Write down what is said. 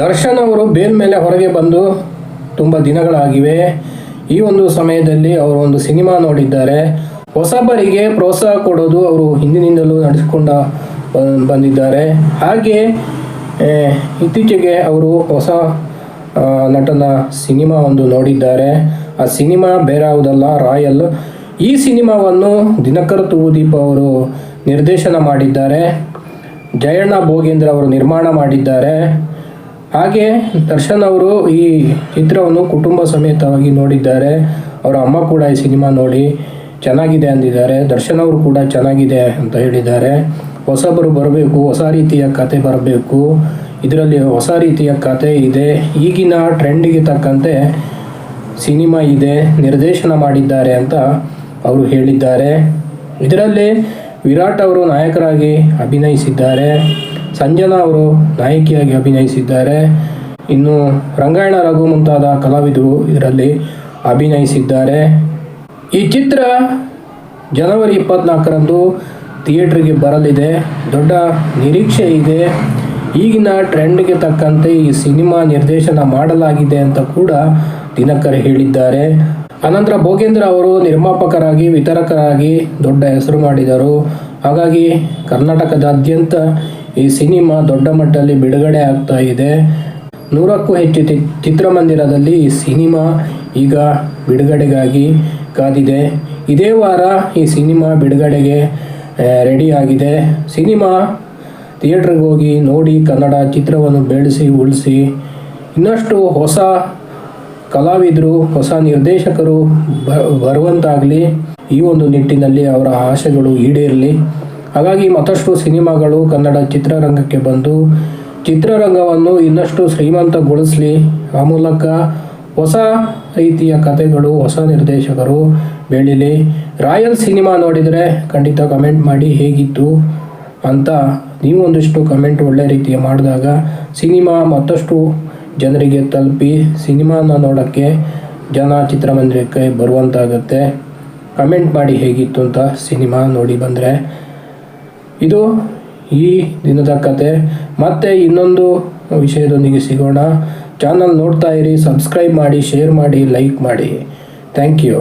ದರ್ಶನ್ ಅವರು ಬೇಲ್ ಮೇಲೆ ಹೊರಗೆ ಬಂದು ತುಂಬ ದಿನಗಳಾಗಿವೆ. ಈ ಒಂದು ಸಮಯದಲ್ಲಿ ಅವರು ಒಂದು ಸಿನಿಮಾ ನೋಡಿದ್ದಾರೆ. ಹೊಸಬರಿಗೆ ಪ್ರೋತ್ಸಾಹ ಕೊಡೋದು ಅವರು ಹಿಂದಿನಿಂದಲೂ ನಡೆಸಿಕೊಂಡ ಬಂದಿದ್ದಾರೆ. ಹಾಗೆ ಇತ್ತೀಚೆಗೆ ಅವರು ಹೊಸ ನಟನ ಸಿನಿಮಾ ಒಂದು ನೋಡಿದ್ದಾರೆ. ಆ ಸಿನಿಮಾ ಬೇರೆ ಯಾವುದಲ್ಲ, ರಾಯಲ್. ಈ ಸಿನಿಮಾವನ್ನು ದಿನಕರ ತೂದೀಪ್ ಅವರು ನಿರ್ದೇಶನ ಮಾಡಿದ್ದಾರೆ. ಜಯಣ್ಣ ಭೋಗೇಂದ್ರ ಅವರು ನಿರ್ಮಾಣ ಮಾಡಿದ್ದಾರೆ. ಹಾಗೆ ದರ್ಶನ್ ಅವರು ಈ ಚಿತ್ರವನ್ನು ಕುಟುಂಬ ಸಮೇತವಾಗಿ ನೋಡಿದ್ದಾರೆ. ಅವರ ಅಮ್ಮ ಕೂಡ ಈ ಸಿನಿಮಾ ನೋಡಿ ಚೆನ್ನಾಗಿದೆ ಅಂದಿದ್ದಾರೆ. ದರ್ಶನ್ ಅವರು ಕೂಡ ಚೆನ್ನಾಗಿದೆ ಅಂತ ಹೇಳಿದ್ದಾರೆ. ಹೊಸಬರು ಬರಬೇಕು, ಹೊಸ ರೀತಿಯ ಕತೆ ಬರಬೇಕು. ಇದರಲ್ಲಿ ಹೊಸ ರೀತಿಯ ಕತೆ ಇದೆ. ಈಗಿನ ಟ್ರೆಂಡಿಗೆ ತಕ್ಕಂತೆ ಸಿನಿಮಾ ಇದೆ. ನಿರ್ದೇಶನ ಮಾಡಿದ್ದಾರೆ ಅಂತ ಅವರು ಹೇಳಿದ್ದಾರೆ. ಇದರಲ್ಲಿ ವಿರಾಟ್ ಅವರು ನಾಯಕರಾಗಿ ಅಭಿನಯಿಸಿದ್ದಾರೆ. ಸಂಜನಾ ಅವರು ನಾಯಕಿಯಾಗಿ ಅಭಿನಯಿಸಿದ್ದಾರೆ. ಇನ್ನು ರಂಗಾಯಣ ರಘು ಮುಂತಾದ ಕಲಾವಿದರು ಇದರಲ್ಲಿ ಅಭಿನಯಿಸಿದ್ದಾರೆ. ಈ ಚಿತ್ರ ಜನವರಿ ಇಪ್ಪತ್ನಾಲ್ಕರಂದು ಥಿಯೇಟ್ರಿಗೆ ಬರಲಿದೆ. ದೊಡ್ಡ ನಿರೀಕ್ಷೆ ಇದೆ. ಈಗಿನ ಟ್ರೆಂಡ್ಗೆ ತಕ್ಕಂತೆ ಈ ಸಿನಿಮಾ ನಿರ್ದೇಶನ ಮಾಡಲಾಗಿದೆ ಅಂತ ಕೂಡ ದಿನಕರ್ ಹೇಳಿದ್ದಾರೆ. ಅನಂತರ ಭೋಗೇಂದ್ರ ಅವರು ನಿರ್ಮಾಪಕರಾಗಿ, ವಿತರಕರಾಗಿ ದೊಡ್ಡ ಹೆಸರು ಮಾಡಿದರು. ಹಾಗಾಗಿ ಕರ್ನಾಟಕದಾದ್ಯಂತ ಈ ಸಿನಿಮಾ ದೊಡ್ಡ ಮಟ್ಟದಲ್ಲಿ ಬಿಡುಗಡೆ ಆಗ್ತಾ ಇದೆ. ನೂರಕ್ಕೂ ಹೆಚ್ಚು ಚಿತ್ರಮಂದಿರದಲ್ಲಿ ಈ ಸಿನಿಮಾ ಈಗ ಬಿಡುಗಡೆಗಾಗಿ ಕಾದಿದೆ. ಇದೇ ವಾರ ಈ ಸಿನಿಮಾ ಬಿಡುಗಡೆಗೆ ರೆಡಿ ಆಗಿದೆ ಸಿನಿಮಾ ಥಿಯೇಟ್ರಿಗೆ ಹೋಗಿ ನೋಡಿ ಕನ್ನಡ ಚಿತ್ರವನ್ನು ಬೆಳೆಸಿ ಉಳಿಸಿ. ಇನ್ನಷ್ಟು ಹೊಸ ಕಲಾವಿದರು, ಹೊಸ ನಿರ್ದೇಶಕರು ಬರುವಂತಾಗಲಿ. ಈ ಒಂದು ನಿಟ್ಟಿನಲ್ಲಿ ಅವರ ಆಶೆಗಳು ಈಡೇರಲಿ. ಹಾಗಾಗಿ ಮತ್ತಷ್ಟು ಸಿನಿಮಾಗಳು ಕನ್ನಡ ಚಿತ್ರರಂಗಕ್ಕೆ ಬಂದು ಚಿತ್ರರಂಗವನ್ನು ಇನ್ನಷ್ಟು ಶ್ರೀಮಂತಗೊಳಿಸಲಿ. ಆ ಮೂಲಕ ಹೊಸ ರೀತಿಯ ಕಥೆಗಳು, ಹೊಸ ನಿರ್ದೇಶಕರು ಬೆಳೀಲಿ. ರಾಯಲ್ ಸಿನಿಮಾ ನೋಡಿದರೆ ಖಂಡಿತ ಕಮೆಂಟ್ ಮಾಡಿ ಹೇಗಿತ್ತು ಅಂತ ನೀವೊಂದಿಷ್ಟು ಕಮೆಂಟ್ ಒಳ್ಳೆ ರೀತಿಯ ಮಾಡಿದಾಗ ಸಿನಿಮಾ ಮತ್ತಷ್ಟು ಜನರಿಗೆ ತಲುಪಿ ಸಿನಿಮಾನ ನೋಡೋಕ್ಕೆ ಜನ ಚಿತ್ರಮಂದಿರಕ್ಕೆ ಬರುವಂತಾಗುತ್ತೆ. ಕಮೆಂಟ್ ಮಾಡಿ ಹೇಗಿತ್ತು ಅಂತ ಸಿನಿಮಾ ನೋಡಿ ಬಂದರೆ ಇದು ಈ ದಿನದ ಕತೆ. ಮತ್ತೆ ಇನ್ನೊಂದು ವಿಷಯದೊಂದಿಗೆ ಸಿಗೋಣ. ಚಾನಲ್ ನೋಡ್ತಾ ಇರಿ ಸಬ್ಸ್ಕ್ರೈಬ್ ಮಾಡಿ ಶೇರ್ ಮಾಡಿ ಲೈಕ್ ಮಾಡಿ. Thank you